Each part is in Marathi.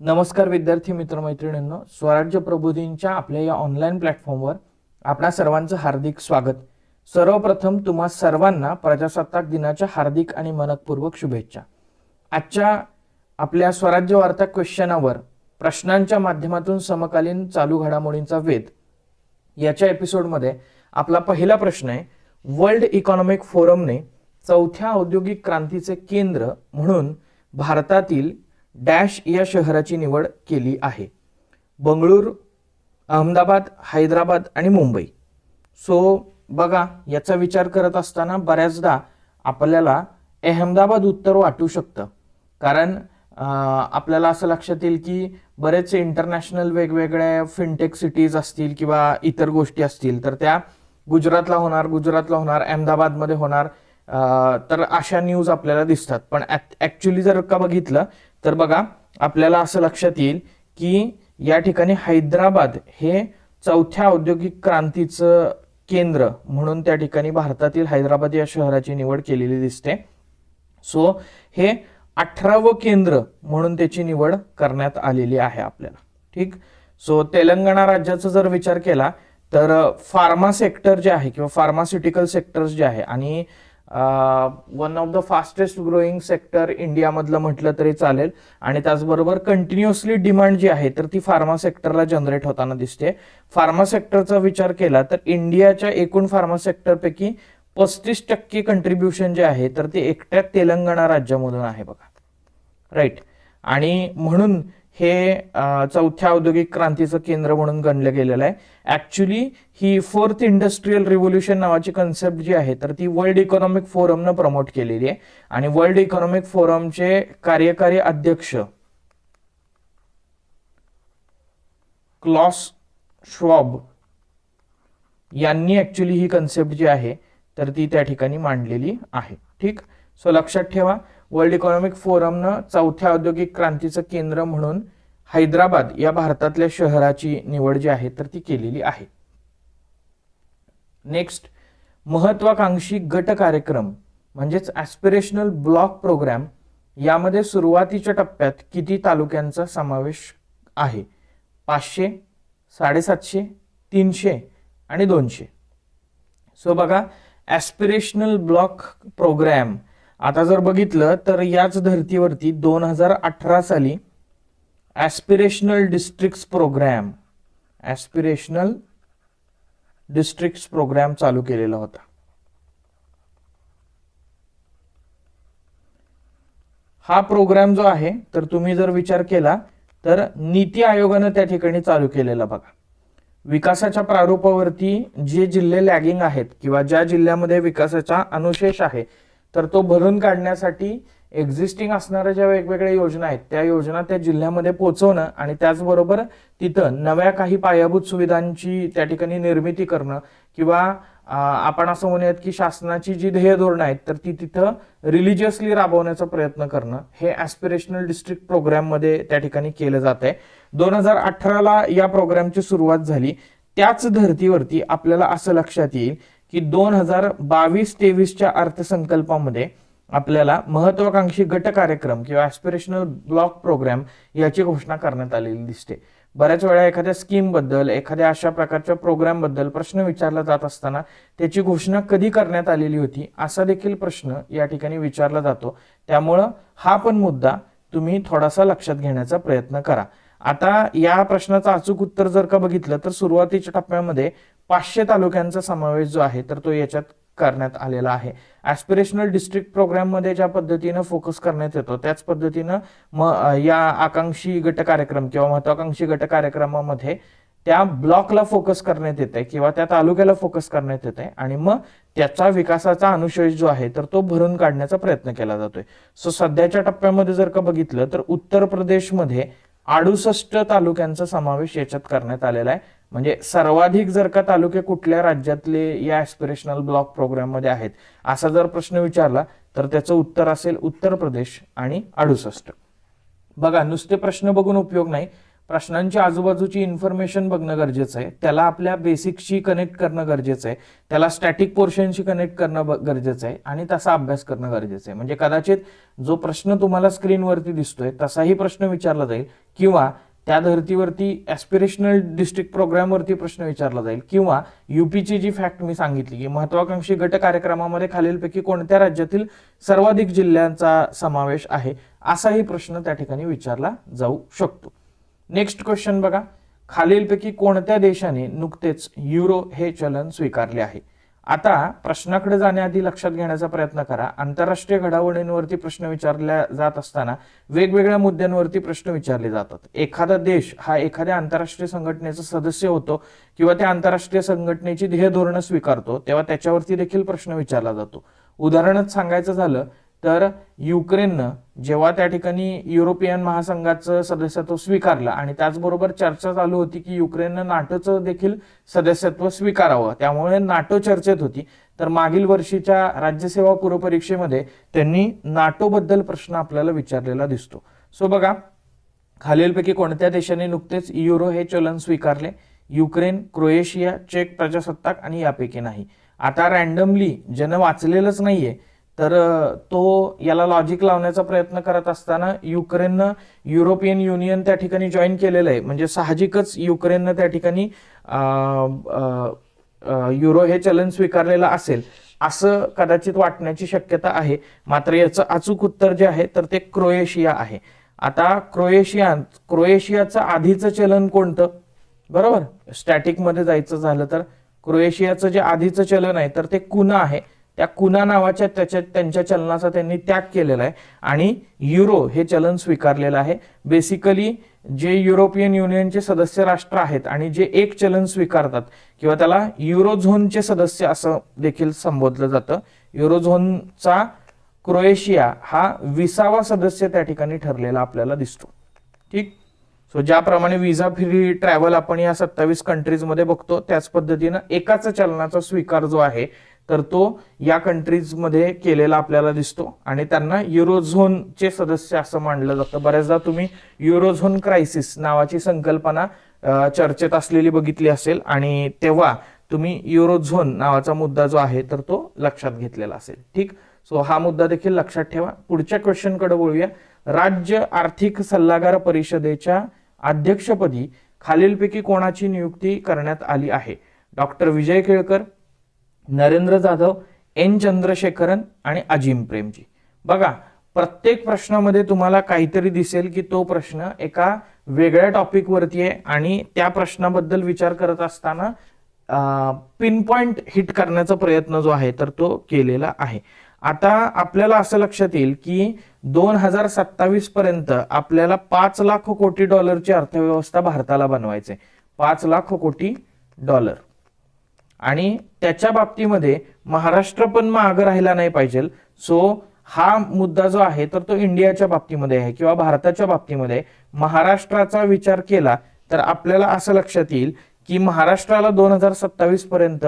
नमस्कार विद्यार्थी मित्रमैत्रिणींनो स्वराज्य प्रबोधींच्या आपल्या या ऑनलाईन प्लॅटफॉर्मवर आपणा सर्वांचं हार्दिक स्वागत. सर्वप्रथम तुम्हा सर्वांना प्रजासत्ताक दिनाच्या हार्दिक आणि मनपूर्वक शुभेच्छा. आजच्या आपल्या स्वराज्य वार्ता क्वेश्चनावर प्रश्नांच्या माध्यमातून समकालीन चालू घडामोडींचा वेध. याच्या एपिसोडमध्ये आपला पहिला प्रश्न आहे वर्ल्ड इकॉनॉमिक फोरमने चौथ्या औद्योगिक क्रांतीचे केंद्र म्हणून भारतातील डॅश या शहराची निवड केली आहे. बंगळूर अहमदाबाद हैदराबाद आणि मुंबई. सो बघा याचा विचार करत असताना बऱ्याचदा आपल्याला अहमदाबाद उत्तर वाटू शकतं. कारण आपल्याला असं लक्षात येईल की बरेचसे इंटरनॅशनल वेगवेगळ्या फिनटेक सिटीज असतील किंवा इतर गोष्टी असतील तर त्या गुजरातला होणार गुजरातला होणार अहमदाबादमध्ये होणार तर अशा न्यूज आपल्याला दिसतात. पण ॲक्च्युली जर का बघितलं तर बघा आपल्याला असं लक्षात येईल की या ठिकाणी हैदराबाद हे चौथ्या औद्योगिक क्रांतीचं केंद्र म्हणून त्या ठिकाणी भारतातील हैदराबाद या शहराची निवड केलेली दिसते. सो हे अठरावं केंद्र म्हणून त्याची निवड करण्यात आलेली आहे आपल्याला. ठीक? सो तेलंगणा राज्याचा जर विचार केला तर फार्मा सेक्टर जे आहे किंवा फार्मास्युटिकल सेक्टर्स जे आहे आणि one of the fastest growing sector इंडियामधलं म्हटलं तरी चालेल. आणि त्याचबरोबर कंटिन्युअसली डिमांड जी आहे तर ती फार्मा सेक्टरला जनरेट होताना दिसते. फार्मा सेक्टरचा विचार केला तर इंडियाच्या एकूण फार्मा सेक्टरपैकी पस्तीस टक्के कंट्रीब्युशन जे आहे तर ते एकट्या तेलंगणा राज्यामधून आहे बघा. राईट आणि म्हणून हे चौथ्या औद्योगिक क्रांतीचं केंद्र म्हणून गणलं गेलेलं आहे. ऍक्च्युली ही फोर्थ इंडस्ट्रीयल रिव्होल्युशन नावाची कन्सेप्ट जी आहे तर ती वर्ल्ड इकॉनॉमिक फोरमनं प्रमोट केलेली आहे. आणि वर्ल्ड इकॉनॉमिक फोरमचे कार्यकारी अध्यक्ष क्लॉस श्वॉब यांनी ऍक्च्युली ही कन्सेप्ट जी आहे तर ती त्या ठिकाणी मांडलेली आहे. ठीक? सो लक्षात ठेवा वर्ल्ड इकॉनॉमिक फोरमनं चौथ्या औद्योगिक क्रांतीचं केंद्र म्हणून हैदराबाद या भारतातल्या शहराची निवड जी आहे तर ती केलेली आहे. नेक्स्ट महत्वाकांक्षी गट कार्यक्रम म्हणजेच ॲस्पिरेशनल ब्लॉक प्रोग्राम यामध्ये सुरुवातीच्या टप्प्यात किती तालुक्यांचा समावेश आहे? पाचशे साडेसातशे तीनशे आणि दोनशे. सो बघा ॲस्पिरेशनल ब्लॉक प्रोग्रॅम आता जर बघितलं तर याच धर्तीवरती दोन हजार अठरा साली aspirational districts programme aspirational districts programme चालू केलेला होता. हा प्रोग्राम जो आहे तर तुम्ही जर विचार केला तर नीती आयोगानं त्या ठिकाणी चालू केलेला बघा. विकासाच्या प्रारूपावरती जे जिल्हे लॅगिंग आहेत किंवा ज्या जिल्ह्यामध्ये विकासाचा अनुशेष आहे तर तो भरून काढण्यासाठी एक्झिस्टिंग असणाऱ्या ज्या वेगवेगळ्या योजना आहेत त्या योजना त्या जिल्ह्यामध्ये पोहोचवणं आणि त्याचबरोबर तिथं नव्या काही पायाभूत सुविधांची त्या ठिकाणी निर्मिती करणं किंवा आपण असं म्हणूयात की शासनाची जी ध्येय धोरणं आहेत तर ती तिथं रिलिजियसली राबवण्याचा प्रयत्न करणं हे ॲस्पिरेशनल डिस्ट्रिक्ट प्रोग्राममध्ये त्या ठिकाणी केलं जात आहे. दोन हजार अठराला या प्रोग्रामची सुरुवात झाली. त्याच धर्तीवरती आपल्याला असं लक्षात येईल की दोन हजार बावीस तेवीसच्या अर्थसंकल्पामध्ये आपल्याला महत्वाकांक्षी गट कार्यक्रम किंवा ॲस्पिरेशनल ब्लॉक प्रोग्राम याची घोषणा करण्यात आलेली दिसते. बऱ्याच वेळा एखाद्या स्कीमबद्दल एखाद्या अशा प्रकारच्या प्रोग्रामबद्दल प्रश्न विचारला जात असताना त्याची घोषणा कधी करण्यात आलेली होती असा देखील प्रश्न या ठिकाणी विचारला जातो. त्यामुळं हा पण मुद्दा तुम्ही थोडासा लक्षात घेण्याचा प्रयत्न करा. आता या प्रश्नाचं अचूक उत्तर जर का बघितलं तर सुरुवातीच्या टप्प्यामध्ये पाचशे तालुक्यांचा समावेश जो आहे तर तो याच्यात करण्यात आलेला आहे. ॲस्पिरेशनल डिस्ट्रिक्ट प्रोग्राममध्ये ज्या पद्धतीनं फोकस करण्यात येतो त्याच पद्धतीनं म या आकांक्षी गट कार्यक्रम किंवा महत्वाकांक्षी गट कार्यक्रमामध्ये त्या ब्लॉकला फोकस करण्यात येते किंवा त्या तालुक्याला फोकस करण्यात येते आणि मग त्याचा विकासाचा अनुशेष जो आहे तर तो भरून काढण्याचा प्रयत्न केला जातोय. सो सध्याच्या टप्प्यामध्ये जर का बघितलं तर उत्तर प्रदेशमध्ये अडुसष्ट तालुक्यांचा समावेश याच्यात करण्यात आलेला आहे. म्हणजे सर्वाधिक जर का तालुके कुठल्या राज्यातले या ॲस्पिरेशनल ब्लॉक प्रोग्राममध्ये आहेत असा जर प्रश्न विचारला तर त्याचं उत्तर असेल उत्तर प्रदेश आणि अडुसष्ट बघा नुसते प्रश्न बघून उपयोग नाही. प्रश्नांची आजूबाजूची इन्फॉर्मेशन बघणं गरजेचं आहे. त्याला आपल्या बेसिकशी कनेक्ट करणं गरजेचं आहे. त्याला स्टॅटिक पोर्शनशी कनेक्ट करणं गरजेचं आहे आणि तसा अभ्यास करणं गरजेचं आहे. म्हणजे कदाचित जो प्रश्न तुम्हाला स्क्रीनवरती दिसतोय तसाही प्रश्न विचारला जाईल किंवा त्या धर्तीवरती ॲस्पिरेशनल डिस्ट्रिक्ट प्रोग्रामवरती प्रश्न विचारला जाईल. किंवा युपीची जी फॅक्ट मी सांगितली की महत्वाकांक्षी गट कार्यक्रमामध्ये खालीलपैकी कोणत्या राज्यातील सर्वाधिक जिल्ह्यांचा समावेश आहे असाही प्रश्न त्या ठिकाणी विचारला जाऊ शकतो. नेक्स्ट क्वेश्चन बघा. खालीलपैकी कोणत्या देशाने नुकतेच युरो हे चलन स्वीकारले आहे? आता प्रश्नाकडे जाण्याआधी लक्षात घेण्याचा प्रयत्न करा. आंतरराष्ट्रीय घडामोडींवरती प्रश्न विचारल्या जात असताना वेगवेगळ्या मुद्द्यांवरती प्रश्न विचारले जातात. एखादा देश हा एखाद्या आंतरराष्ट्रीय संघटनेचा सदस्य होतो किंवा त्या आंतरराष्ट्रीय संघटनेची ध्येय धोरणं स्वीकारतो तेव्हा त्याच्यावरती देखील प्रश्न विचारला जातो. उदाहरणच सांगायचं झालं तर युक्रेननं जेव्हा त्या ठिकाणी युरोपियन महासंघाचं सदस्यत्व स्वीकारलं आणि त्याचबरोबर चर्चा चालू होती की युक्रेननं नाटोचं देखील सदस्यत्व स्वीकारावं त्यामुळे नाटो चर्चेत होती. तर मागील वर्षीच्या राज्यसेवा पूर्वपरीक्षेमध्ये त्यांनी नाटोबद्दल प्रश्न आपल्याला विचारलेला दिसतो. सो बघा खालीलपैकी कोणत्या देशाने नुकतेच युरो हे चलन स्वीकारले? युक्रेन क्रोएशिया चेक प्रजासत्ताक आणि यापैकी नाही. आता रॅन्डमली ज्यानं वाचलेलंच नाहीये तर तो याला लॉजिक लावण्याचा प्रयत्न करत असताना युक्रेननं युरोपियन युनियन त्या ठिकाणी जॉईन केलेलं आहे. म्हणजे साहजिकच युक्रेननं त्या ठिकाणी युरो हे चलन स्वीकारलेलं असेल असं कदाचित वाटण्याची शक्यता आहे. मात्र याचं अचूक उत्तर जे आहे तर ते क्रोएशिया आहे. आता क्रोएशिया क्रोएशियाचं आधीचं चलन कोणतं? बरोबर? स्टॅटिकमध्ये जायचं झालं तर क्रोएशियाचं जे आधीचं चलन आहे तर ते कुना आहे? त्या कुना नावाच्या त्याच्या त्यांच्या चलनाचा त्यांनी त्याग केलेला आहे. आणि युरो हे चलन स्वीकारलेलं आहे. बेसिकली जे युरोपियन युनियनचे सदस्य राष्ट्र आहेत आणि जे एक चलन स्वीकारतात किंवा त्याला युरोझोनचे सदस्य असं देखील संबोधलं जातं. युरोझोनचा क्रोएशिया हा विसावा सदस्य त्या ठिकाणी ठरलेला आपल्याला दिसतो. ठीक? सो ज्याप्रमाणे विजा फ्री ट्रॅव्हल आपण या सत्तावीस कंट्रीजमध्ये बघतो त्याच पद्धतीनं एकाच चलनाचा स्वीकार जो आहे तर तो या कंट्रीजमध्ये केलेला आपल्याला दिसतो. आणि त्यांना युरोझोनचे सदस्य असं मानलं जातं. बऱ्याचदा तुम्ही युरोझोन क्रायसिस नावाची संकल्पना चर्चेत असलेली बघितली असेल आणि तेव्हा तुम्ही युरोझोन नावाचा मुद्दा जो आहे तर तो लक्षात घेतलेला असेल. ठीक? सो हा मुद्दा देखील लक्षात ठेवा. पुढच्या क्वेश्चनकडे बोलूया राज्य आर्थिक सल्लागार परिषदेच्या अध्यक्षपदी खालीलपैकी कोणाची नियुक्ती करण्यात आली आहे? डॉक्टर विजय केळकर नरेंद्र जाधव एन चंद्रशेखरन आणि अजिम प्रेमजी. बघा प्रत्येक प्रश्नामध्ये तुम्हाला काहीतरी दिसेल की तो प्रश्न एका वेगळ्या टॉपिकवरती आहे आणि त्या प्रश्नाबद्दल विचार करत असताना पिन पॉइंट हिट करण्याचा प्रयत्न जो आहे तर तो केलेला आहे. आता आपल्याला असं लक्षात येईल की दोन हजार सत्तावीस पर्यंत आपल्याला पाच लाख कोटी डॉलरची अर्थव्यवस्था भारताला बनवायचे पाच लाख कोटी डॉलर. आणि त्याच्या बाबतीमध्ये महाराष्ट्र पण मागं राहिला नाही पाहिजे. सो हा मुद्दा जो आहे तर तो इंडियाच्या बाबतीमध्ये आहे किंवा भारताच्या बाबतीमध्ये महाराष्ट्राचा विचार केला तर आपल्याला असं लक्षात येईल की महाराष्ट्राला दोन हजार सत्तावीस पर्यंत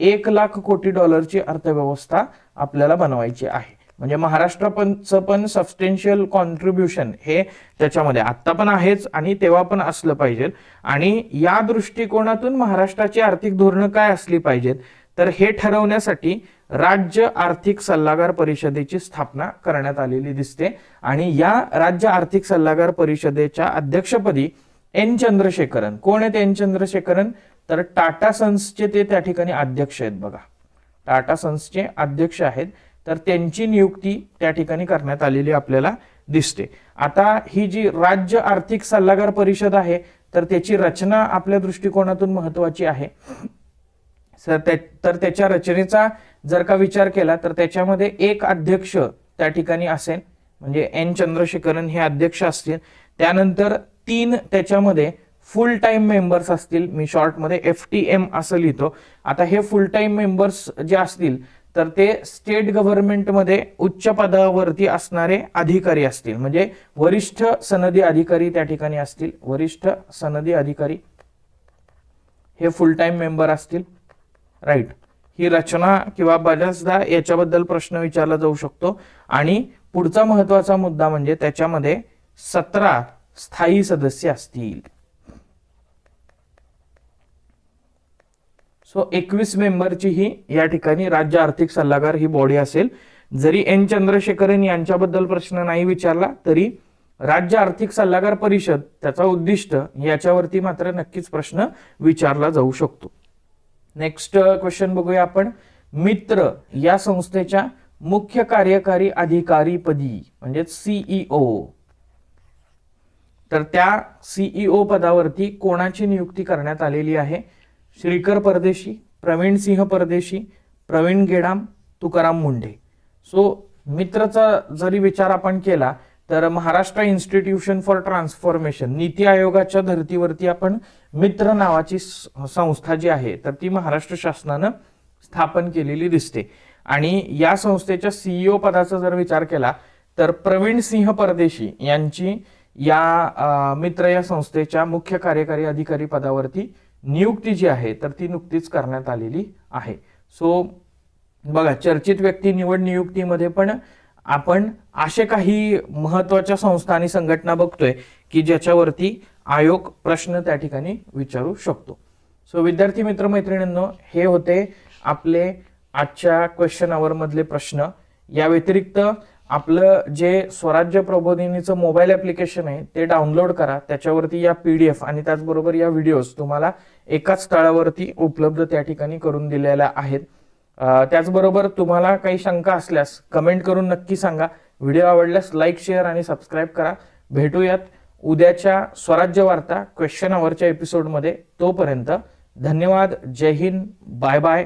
एक लाख कोटी डॉलरची अर्थव्यवस्था आपल्याला बनवायची आहे. म्हणजे महाराष्ट्र पंच पण सबस्टेन्शियल कॉन्ट्रीब्युशन हे त्याच्यामध्ये. आत्ता पण आहेच आणि तेव्हा पण असलं पाहिजे आणि या दृष्टिकोनातून महाराष्ट्राची आर्थिक धोरणं काय असली पाहिजेत तर हे ठरवण्यासाठी राज्य आर्थिक सल्लागार परिषदेची स्थापना करण्यात आलेली दिसते. आणि या राज्य आर्थिक सल्लागार परिषदेच्या अध्यक्षपदी एन चंद्रशेखरन. कोण आहेत एन चंद्रशेखरन? तर टाटा सन्सचे ते त्या ठिकाणी अध्यक्ष आहेत बघा. टाटा सन्सचे अध्यक्ष आहेत. तर त्यांची नियुक्ती त्या ठिकाणी करण्यात आलेली आपल्याला दिसते. आता ही जी राज्य आर्थिक सल्लागार परिषद आहे तर त्याची रचना आपल्या दृष्टिकोनातून महत्वाची आहे. तर त्याच्या रचनेचा जर का विचार केला तर त्याच्यामध्ये एक अध्यक्ष त्या ठिकाणी असेल म्हणजे एन चंद्रशेखरन हे अध्यक्ष असतील. त्यानंतर तीन त्याच्यामध्ये फुल टाइम मेंबर्स असतील. मी शॉर्टमध्ये एफ टी एम असं लिहितो. आता हे फुल टाइम मेंबर्स जे असतील तर ते स्टेट गव्हर्नमेंटमध्ये उच्च पदावरती असणारे अधिकारी असतील. म्हणजे वरिष्ठ सनदी अधिकारी त्या ठिकाणी असतील. वरिष्ठ सनदी अधिकारी हे फुल टाइम मेंबर असतील. राईट ही रचना किंवा बऱ्याचदा याच्याबद्दल प्रश्न विचारला जाऊ शकतो. आणि पुढचा महत्त्वाचा मुद्दा म्हणजे त्याच्यामध्ये सतरा स्थायी सदस्य असतील. सो एकवीस मेंबरची ही या ठिकाणी राज्य आर्थिक सल्लागार ही बॉडी असेल. जरी एन चंद्रशेखरन यांच्याबद्दल प्रश्न नाही विचारला तरी राज्य आर्थिक सल्लागार परिषद त्याचा उद्दिष्ट याच्यावरती मात्र नक्कीच प्रश्न विचारला जाऊ शकतो. नेक्स्ट क्वेश्चन uh, बघूया आपण. मित्र या संस्थेच्या मुख्य कार्यकारी अधिकारी पदी म्हणजे सीईओ तर त्या सीईओ पदावरती कोणाची नियुक्ती करण्यात आलेली आहे? श्रीकर परदेशी प्रवीण सिंह परदेशी प्रवीण गेडाम तुकाराम मुंडे सो मित्रचा जरी विचार आपण केला तर Maharashtra institution for transformation NITI आयोगाच्या धर्तीवरती आपण मित्र नावाची स- संस्था जी आहे तर ती महाराष्ट्र शासनानं स्थापन केलेली दिसते. आणि या संस्थेच्या सीईओ पदाचा जर विचार केला तर प्रवीण सिंह परदेशी यांची या मित्र या संस्थेच्या मुख्य कार्यकारी अधिकारी पदावरती नियुक्ती जी आहे तर ती नुकतीच करण्यात आलेली आहे. सो बघा चर्चित व्यक्ती निवड नियुक्तीमध्ये पण आपण असे काही महत्त्वाच्या संस्था आणि संघटना बघतोय की ज्याच्यावरती आयोग प्रश्न त्या ठिकाणी विचारू शकतो. सो विद्यार्थी मित्र मैत्रिणींनो हे होते आपले आजच्या क्वेश्चन आवर मधले प्रश्न. या व्यतिरिक्त आपलं जे स्वराज्य प्रबोधिनीचं मोबाईल ऍप्लिकेशन आहे ते डाउनलोड करा. त्याच्यावरती या पीडीएफ आणि त्याचबरोबर या व्हिडिओज तुम्हाला एकाच स्थळावरती उपलब्ध त्या ठिकाणी करून दिलेल्या आहेत. त्याचबरोबर तुम्हाला काही शंका असल्यास कमेंट करून नक्की सांगा. व्हिडिओ आवडल्यास लाईक शेअर आणि सबस्क्राईब करा. भेटूयात उद्याच्या स्वराज्य वार्ता क्वेश्चन आवरच्या एपिसोडमध्ये तोपर्यंत धन्यवाद. जय हिंद. Bye bye